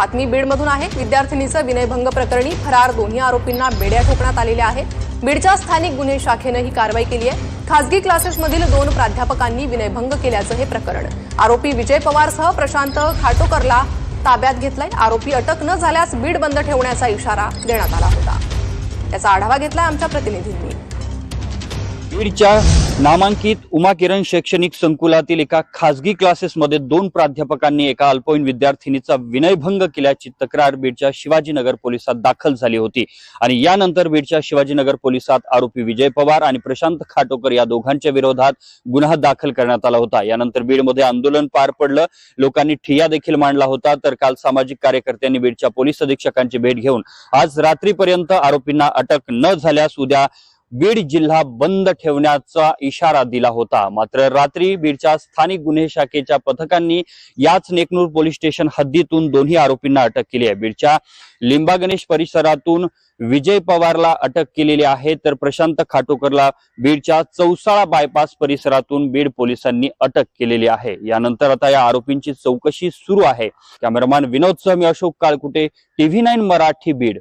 बातमी बीडमधून आहे. विद्यार्थिनीचं विनयभंग प्रकरणी फरार दोन्ही आरोपींना बेड्या ठोकण्यात आलेल्या आहेत. बीडच्या स्थानिक गुन्हे शाखेनं ही कारवाई केली आहे. खासगी क्लासेसमधील दोन प्राध्यापकांनी विनयभंग केल्याचं हे प्रकरण. आरोपी विजय पवारसह प्रशांत खाटोकरला ताब्यात घेतलाय. आरोपी अटक न झाल्यास बीड बंद ठेवण्याचा इशारा देण्यात आला होता. त्याचा आढावा घेतलाय आमच्या प्रतिनिधींनी. बीडच्या नामांकित उमा किरण शैक्षणिक संकुलातील एका खासगी क्लासेसमध्ये दोन प्राध्यापकांनी एका अल्पवयीन विद्यार्थिनीचा विनयभंग केल्याची तक्रार बीडच्या शिवाजीनगर पोलिसात दाखल झाली होती. आणि यानंतर बीडच्या शिवाजीनगर पोलिसात आरोपी विजय पवार आणि प्रशांत खाटोकर या दोघांच्या विरोधात गुन्हा दाखल करण्यात आला होता. यानंतर बीडमध्ये आंदोलन पार पडलं. लोकांनी ठिय्या देखील मांडला होता. तर काल सामाजिक कार्यकर्त्यांनी बीडच्या पोलीस अधीक्षकांची भेट घेऊन आज रात्रीपर्यंत आरोपींना अटक न झाल्यास उद्या बीड जिल्हा बंद ठेवण्याचा इशारा दिला होता. मात्र रात्री बीडच्या स्थानिक गुन्हे शाखेच्या पथकांनी याच नेकनूर पोलीस स्टेशन हद्दीतून दोन्ही आरोपींना अटक केली आहे. बीडच्या लिंबा गणेश परिसरातून विजय पवारला अटक केलेली आहे तर प्रशांत खाटोकरला बीडच्या चौसाळा बायपास परिसरातून बीड पोलिसांनी अटक केलेली आहे. यानंतर आता या आरोपींची चौकशी सुरू आहे. Cameraman Vinod Swami Ashok Kalkute TV nine Marathi Beed.